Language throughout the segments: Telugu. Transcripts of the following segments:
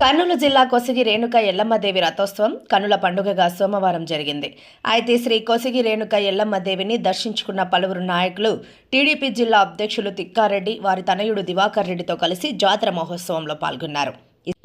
కర్నూలు జిల్లా కొసిగి రేణుక ఎల్లమ్మదేవి రథోత్సవం కనుల పండుగగా సోమవారం జరిగింది. అయితే శ్రీ కొసిగి రేణుక ఎల్లమ్మదేవిని దర్శించుకున్న పలువురు నాయకులు టీడీపీ జిల్లా అధ్యక్షులు తిక్కారెడ్డి వారి తనయుడు దివాకర్ రెడ్డితో కలిసి జాతర మహోత్సవంలో పాల్గొన్నారు.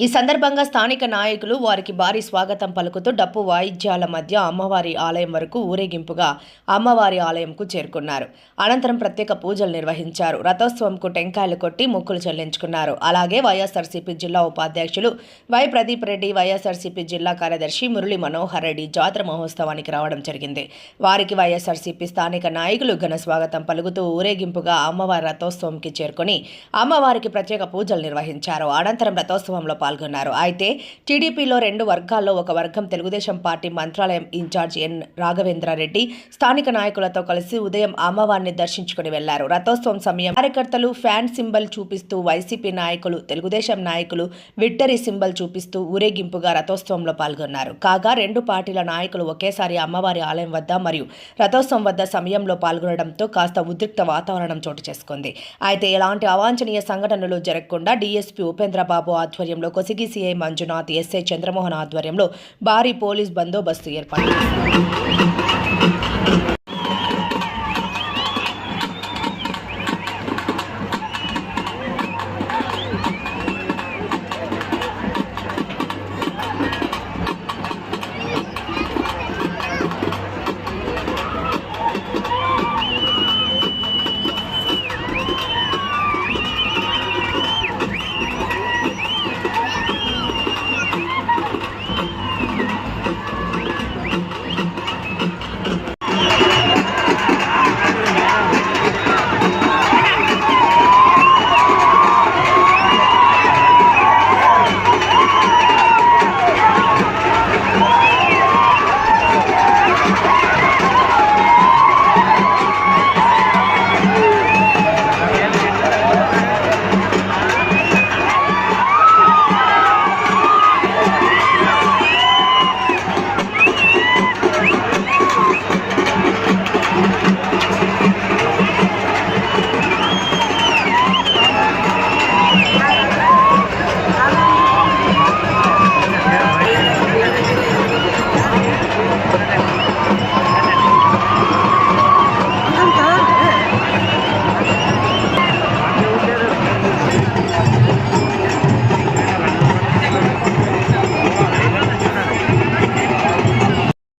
ఈ సందర్భంగా స్థానిక నాయకులు వారికి భారీ స్వాగతం పలుకుతూ డప్పు వాయిద్యాల మధ్య అమ్మవారి ఆలయం వరకు ఊరేగింపుగా అమ్మవారి ఆలయంకు చేరుకున్నారు. అనంతరం ప్రత్యేక పూజలు నిర్వహించారు. రథోత్సవంకు టెంకాయలు కొట్టి మొక్కులు చెల్లించుకున్నారు. అలాగే వైఎస్ఆర్సీపీ జిల్లా ఉపాధ్యక్షులు వై ప్రదీప్ రెడ్డి వైఎస్ఆర్సీపీ జిల్లా కార్యదర్శి మురళి మనోహర్ రెడ్డి జాతర మహోత్సవానికి రావడం జరిగింది. వారికి వైఎస్ఆర్సీపీ స్థానిక నాయకులు ఘన స్వాగతం పలుకుతూ ఊరేగింపుగా అమ్మవారి రథోత్సవంకి చేరుకొని అమ్మవారికి ప్రత్యేక పూజలు నిర్వహించారు. అనంతరం రథోత్సవంలో పాల్గొన్నారు. అయితే టీడీపీలో రెండు వర్గాల్లో ఒక వర్గం Telugu Desam party Mantralayam in-charge N Raghavendra Reddy స్థానిక నాయకులతో కలిసి ఉదయం అమ్మవారిని దర్శించుకుని వెళ్ళారు. రథోత్సవం సమయం కార్యకర్తలు ఫ్యాన్ సింబల్ చూపిస్తూ వైసీపీ నాయకులు తెలుగుదేశం నాయకులు విక్టరీ సింబల్ చూపిస్తూ ఊరేగింపుగా రథోత్సవంలో పాల్గొన్నారు. కాగా రెండు పార్టీల నాయకులు ఒకేసారి అమ్మవారి ఆలయం వద్ద మరియు రథోత్సవం వద్ద సమయంలో పాల్గొనడంతో కాస్త ఉద్రిక్త వాతావరణం చోటు చేసుకుంది. అయితే ఎలాంటి అవాంఛనీయ సంఘటనలు జరగకుండా డీఎస్పీ ఉపేంద్రబాబు ఆధ్వర్యంలో కొసిగి సీఐ మంజునాథ్ ఎస్ఐ చంద్రమోహన్ ఆధ్వర్యంలో భారీ పోలీస్ బందోబస్తు ఏర్పాటు.